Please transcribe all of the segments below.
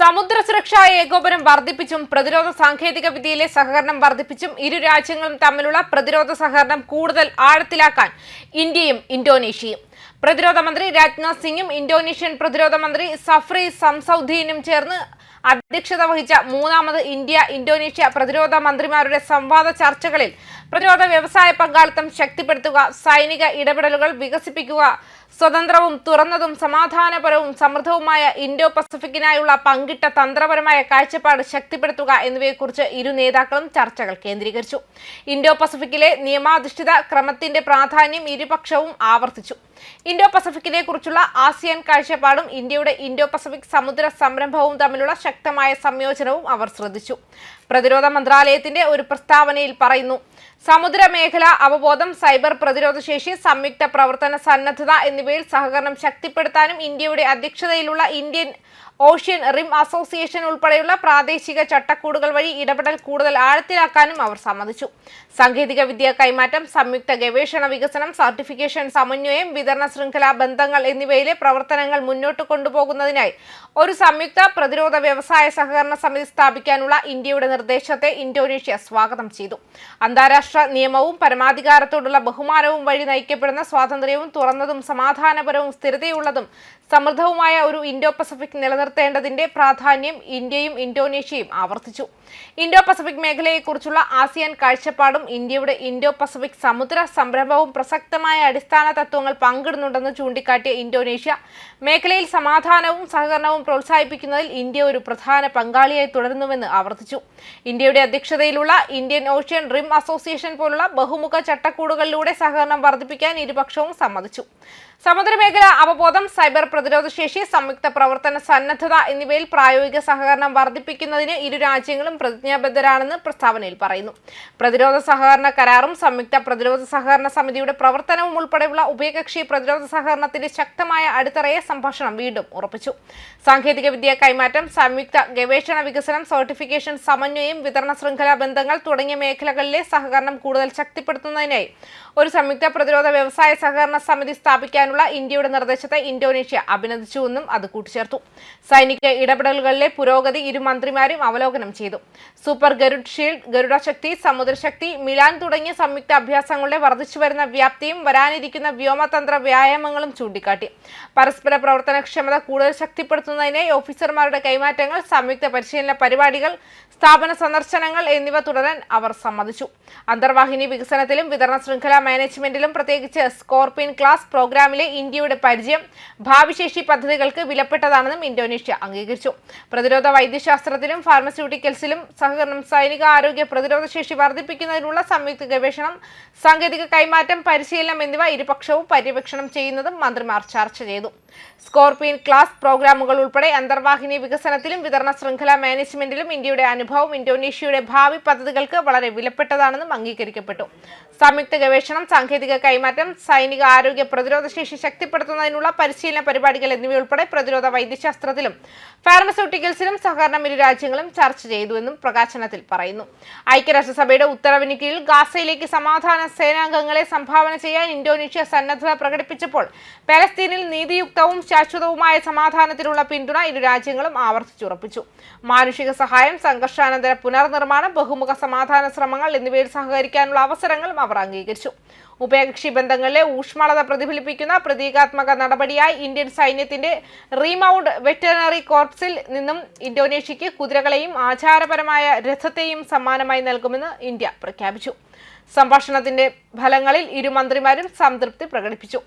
സമുദ്ര സുരക്ഷാ ഏകോപനം വർദ്ധിപ്പിച്ചും പ്രതിരോധ സാങ്കേതിക വിദ്യയിലെ സഹകരണം വർദ്ധിപ്പിച്ചും ഇരു രാജ്യങ്ങളും തമ്മിലുള്ള പ്രതിരോധ സഹകരണം കൂടുതൽ ആഴത്തിലാക്കാൻ ഇന്ത്യയും ഇന്തോനേഷ്യയും. പ്രതിരോധ മന്ത്രി രാജ്നാഥ് സിംഗും ഇന്തോനേഷ്യൻ പ്രതിരോധ മന്ത്രി സഫ്രി സംസൌദ്ദീനും ചേർന്ന് അധ്യക്ഷത വഹിച്ച മൂന്നാമത് ഇന്ത്യ ഇന്തോനേഷ്യ പ്രതിരോധ മന്ത്രിമാരുടെ സംവാദ ചർച്ചകളിൽ പ്രതിരോധ വ്യവസായ പങ്കാളിത്തം ശക്തിപ്പെടുത്തുക സൈനിക ഇടപെടലുകൾ വികസിപ്പിക്കുക സ്വതന്ത്രവും തുറന്നതും സമാധാനപരവും സമൃദ്ധവുമായ ഇൻഡോ പസഫിക്കിനായുള്ള പങ്കിട്ട തന്ത്രപരമായ കാഴ്ചപ്പാട് ശക്തിപ്പെടുത്തുക എന്നിവയെക്കുറിച്ച് ഇരു നേതാക്കളും ചർച്ചകൾ കേന്ദ്രീകരിച്ചു. ഇൻഡോ പസഫിക്കിലെ നിയമാധിഷ്ഠിത ക്രമത്തിന്റെ പ്രാധാന്യം ഇരുപക്ഷവും ആവർത്തിച്ചു. ഇൻഡോ പസഫിക്കിനെ കുറിച്ചുള്ള ആസിയാൻ കാഴ്ചപ്പാടും ഇന്ത്യയുടെ ഇൻഡോ പസഫിക് സമുദ്ര സംരംഭവും തമ്മിലുള്ള ശക്തമായ സംയോജനവും അവർ ശ്രദ്ധിച്ചു. പ്രതിരോധ മന്ത്രാലയത്തിന്റെ ഒരു പ്രസ്താവനയിൽ പറയുന്നു സമുദ്ര മേഖല അവബോധം സൈബർ പ്രതിരോധശേഷി സംയുക്ത പ്രവർത്തന സന്നദ്ധത എന്നിവയിൽ സഹകരണം ശക്തിപ്പെടുത്താനും ഇന്ത്യയുടെ അധ്യക്ഷതയിലുള്ള ഇന്ത്യൻ ഓഷ്യൻ റിം അസോസിയേഷൻ ഉൾപ്പെടെയുള്ള പ്രാദേശിക ചട്ടക്കൂടുകൾ വഴി ഇടപെടൽ കൂടുതൽ ആഴത്തിലാക്കാനും അവർ സമ്മതിച്ചു. സാങ്കേതിക വിദ്യ കൈമാറ്റം സംയുക്ത ഗവേഷണ വികസനം സർട്ടിഫിക്കേഷൻ സമന്വയം വിതരണ ശൃംഖല ബന്ധങ്ങൾ എന്നിവയിലെ പ്രവർത്തനങ്ങൾ മുന്നോട്ട് കൊണ്ടുപോകുന്നതിനായി ഒരു സംയുക്ത പ്രതിരോധ വ്യവസായ സഹകരണ സമിതി സ്ഥാപിക്കാനുള്ള ഇന്ത്യയുടെ നിർദ്ദേശത്തെ ഇന്തോനേഷ്യ സ്വാഗതം ചെയ്തു. അന്താരാഷ്ട്ര നിയമവും പരമാധികാരത്തോടുള്ള ബഹുമാനവും വഴി നയിക്കപ്പെടുന്ന സ്വാതന്ത്ര്യവും തുറന്നതും സമാധാനപരവും സ്ഥിരതയുള്ളതും സമൃദ്ധവുമായ ഒരു ഇൻഡോ പസഫിക് നിലനിർത്തേണ്ടതിന്റെ പ്രാധാന്യം ഇന്ത്യയും ഇന്തോനേഷ്യയും ആവർത്തിച്ചു. ഇൻഡോ പസഫിക് മേഖലയെക്കുറിച്ചുള്ള ആസിയാൻ കാഴ്ചപ്പാടും ഇന്ത്യയുടെ ഇൻഡോ പസഫിക് സമുദ്ര സംരംഭവും പ്രസക്തമായ അടിസ്ഥാന തത്വങ്ങൾ പങ്കിടുന്നുണ്ടെന്ന് ചൂണ്ടിക്കാട്ടിയ ഇന്തോനേഷ്യ മേഖലയിൽ സമാധാനവും സഹകരണവും പ്രോത്സാഹിപ്പിക്കുന്നതിൽ ഇന്ത്യ ഒരു പ്രധാന പങ്കാളിയായി തുടരുന്നുവെന്ന് ആവർത്തിച്ചു. ഇന്ത്യയുടെ അധ്യക്ഷതയിലുള്ള ഇന്ത്യൻ ഓഷ്യൻ റിം അസോസിയേഷൻ പോലുള്ള ബഹുമുഖ ചട്ടക്കൂടുകളിലൂടെ സഹകരണം വർദ്ധിപ്പിക്കാൻ ഇരുപക്ഷവും സമ്മതിച്ചു. സമുദ്രമേഖല അവബോധം സൈബർ പ്രതിരോധ ശേഷി സംയുക്ത പ്രവർത്തന സന്നദ്ധത എന്നിവയിൽ പ്രായോഗിക സഹകരണം വർദ്ധിപ്പിക്കുന്നതിന് ഇരു രാജ്യങ്ങളും പ്രതിജ്ഞാബദ്ധരാണെന്ന് പ്രസ്താവനയിൽ പറയുന്നു. പ്രതിരോധ സഹകരണ കരാറും സംയുക്ത പ്രതിരോധ സഹകരണ സമിതിയുടെ പ്രവർത്തനവും ഉൾപ്പെടെയുള്ള ഉഭയകക്ഷി പ്രതിരോധ സഹകരണത്തിന്റെ ശക്തമായ അടിത്തറയെ സംഭാഷണം വീണ്ടും ഉറപ്പിച്ചു. സാങ്കേതിക വിദ്യ കൈമാറ്റം സംയുക്ത ഗവേഷണ വികസനം സർട്ടിഫിക്കേഷൻ സമന്വയം വിതരണ ശൃംഖല ബന്ധങ്ങൾ തുടങ്ങിയ മേഖലകളിലെ സഹകരണം കൂടുതൽ ശക്തിപ്പെടുത്തുന്നതിനായി ഒരു സംയുക്ത പ്രതിരോധ വ്യവസായ സഹകരണ സമിതി സ്ഥാപിക്കാനുള്ള ഇന്ത്യയുടെ നിർദ്ദേശത്തെ ഇന്തോനേഷ്യ അഭിനന്ദിച്ചുവെന്നും അത് കൂട്ടിച്ചേർത്തു. സൈനിക ഇടപെടലുകളിലെ പുരോഗതി ഇരു മന്ത്രിമാരും അവലോകനം ചെയ്തു. സൂപ്പർ ഗരുഡ് ഷീൽഡ് ഗരുഡ ശക്തി സമുദ്രശക്തി മിലാൻ തുടങ്ങിയ സംയുക്ത അഭ്യാസങ്ങളുടെ വർദ്ധിച്ചുവരുന്ന വ്യാപ്തിയും വരാനിരിക്കുന്ന വ്യോമതന്ത്ര വ്യായാമങ്ങളും ചൂണ്ടിക്കാട്ടി. പരസ്പര പ്രവർത്തനക്ഷമത കൂടുതൽ ശക്തിപ്പെടുത്തുന്നതിനെ ഓഫീസർമാരുടെ കൈമാറ്റങ്ങൾ സംയുക്ത പരിശീലന പരിപാടികൾ സ്ഥാപന സന്ദർശനങ്ങൾ എന്നിവ തുടരാൻ അവർ സമ്മതിച്ചു. അന്തർവാഹിനി വികസനത്തിലും വിതരണ ശൃംഖല മാനേജ്മെന്റിലും പ്രത്യേകിച്ച് സ്കോർപിൻ ക്ലാസ് പ്രോഗ്രാമിലെ ഇന്ത്യയുടെ പരിചയം ഭാവിശേഷി പദ്ധതികൾക്ക് വിലപ്പെട്ടതാണെന്നും ഇന്തോനേഷ്യ അംഗീകരിച്ചു. പ്രതിരോധ വൈദ്യശാസ്ത്രത്തിലും ഫാർമസ്യൂട്ടിക്കൽസിലും സഹകരണം സൈനിക ആരോഗ്യ പ്രതിരോധ ശേഷി വർദ്ധിപ്പിക്കുന്നതിനുള്ള സംയുക്ത ഗവേഷണം സാങ്കേതിക കൈമാറ്റം പരിശീലനം എന്നിവ ഇരുപക്ഷവും പര്യവേക്ഷണം ചെയ്യുന്നതും മന്ത്രിമാർ ചർച്ച ചെയ്തു. സ്കോർപിയൻ ക്ലാസ് പ്രോഗ്രാമുകൾ ഉൾപ്പെടെ അന്തർവാഹിനി വികസനത്തിലും വിതരണ ശൃംഖല മാനേജ്മെന്റിലും ഇന്ത്യയുടെ അനുഭവം ഇന്തോനേഷ്യയുടെ ഭാവി പദ്ധതികൾക്ക് വളരെ വിലപ്പെട്ടതാണെന്നും അംഗീകരിക്കപ്പെട്ടു. സംയുക്ത ഗവേഷണം സാങ്കേതിക കൈമാറ്റം സൈനിക ആരോഗ്യ പ്രതിരോധ ശേഷി ശക്തിപ്പെടുത്തുന്നതിനുള്ള പരിശീലന പരിപാടികൾ എന്നിവയുൾപ്പെടെ പ്രതിരോധ വൈദ്യശാസ്ത്രത്തിലും ഫാർമസ്യൂട്ടിക്കൽസിലും സഹകരണം ഇരു രാജ്യങ്ങളും ചർച്ച ചെയ്തുവെന്നും പ്രകാശനത്തിൽ പറയുന്നു. ഐക്യരാഷ്ട്രസഭയുടെ ഉത്തരവിന് കീഴിൽ ഗാസയിലേക്ക് സമാധാന സേനാംഗങ്ങളെ സംഭാവന ചെയ്യാൻ ഇന്തോനേഷ്യ സന്നദ്ധത പ്രകടിപ്പിച്ചപ്പോൾ പലസ്തീനിൽ നീതിയുക്തവും ശാശ്വതവുമായ സമാധാനത്തിനുള്ള പിന്തുണ ഇരു രാജ്യങ്ങളും ആവർത്തിച്ചുറപ്പിച്ചു. മാനുഷിക സഹായം സംഘർഷാനന്തര പുനർനിർമ്മാണം ബഹുമുഖ സമാധാന ശ്രമങ്ങൾ എന്നിവയിൽ സഹകരിക്കാനുള്ള അവസരങ്ങളും അവർ അംഗീകരിച്ചു. ഉഭയകക്ഷി ബന്ധങ്ങളിലെ ഊഷ്മളത പ്രതിഫലിപ്പിക്കുന്ന പ്രതീകാത്മക നടപടിയായി ഇന്ത്യൻ സൈന്യത്തിന്റെ റീമൗണ്ട് വെറ്ററിനറി കോർപ്സിൽ നിന്നും ഇന്തോനേഷ്യയ്ക്ക് കുതിരകളെയും ആചാരപരമായ രഥത്തെയും സമ്മാനമായി നൽകുമെന്ന് ഇന്ത്യ പ്രഖ്യാപിച്ചു. സംഭാഷണത്തിന്റെ ഫലങ്ങളിൽ ഇരു മന്ത്രിമാരും സംതൃപ്തി പ്രകടിപ്പിച്ചു.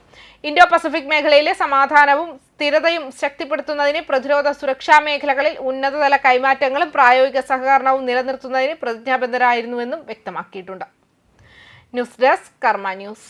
ഇന്തോ പസഫിക് മേഖലയിലെ സമാധാനവും സ്ഥിരതയും ശക്തിപ്പെടുത്തുന്നതിന് പ്രതിരോധ സുരക്ഷാ മേഖലകളിൽ ഉന്നതതല കൈമാറ്റങ്ങളും പ്രായോഗിക സഹകരണവും നിലനിർത്തുന്നതിന് പ്രതിജ്ഞാബദ്ധരായിരുന്നുവെന്നും വ്യക്തമാക്കിയിട്ടുണ്ട്. ന്യൂസ് ഡെസ്ക് കർമ്മ ന്യൂസ്